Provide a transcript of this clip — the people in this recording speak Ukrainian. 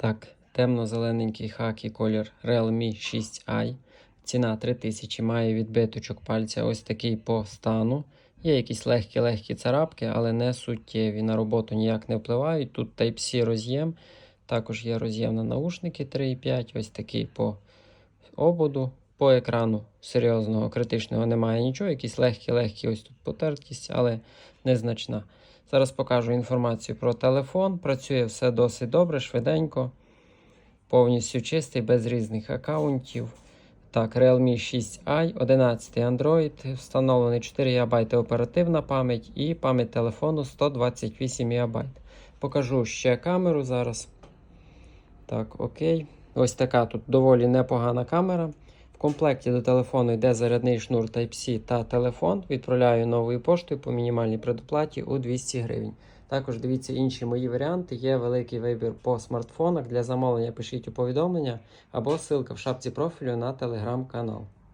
Так, темно-зелененький хакі колір Realme 6i. Ціна 3000, має відбиточок пальця ось такий по стану. Є якісь легкі-легкі царапки, але не суттєві. На роботу ніяк не впливають. Тут Type-C роз'єм. Також є роз'єм на наушники 3,5. Ось такий по ободу. По екрану серйозного критичного немає нічого. Якісь легкі-легкі ось тут потертість, але незначна. Зараз покажу інформацію про телефон. Працює все досить добре, швиденько, повністю чистий, без різних аккаунтів. Так, Realme 6i, 11 Android, встановлений 4 ГБ оперативна пам'ять і пам'ять телефону 128 ГБ. Покажу ще камеру зараз. Так, окей. Ось така тут доволі непогана камера. В комплекті до телефону йде зарядний шнур Type-C та телефон. Відправляю новою поштою по мінімальній предоплаті у 200 гривень. Також дивіться інші мої варіанти. Є великий вибір по смартфонах. Для замовлення пишіть у повідомлення або ссылка в шапці профілю на телеграм-канал.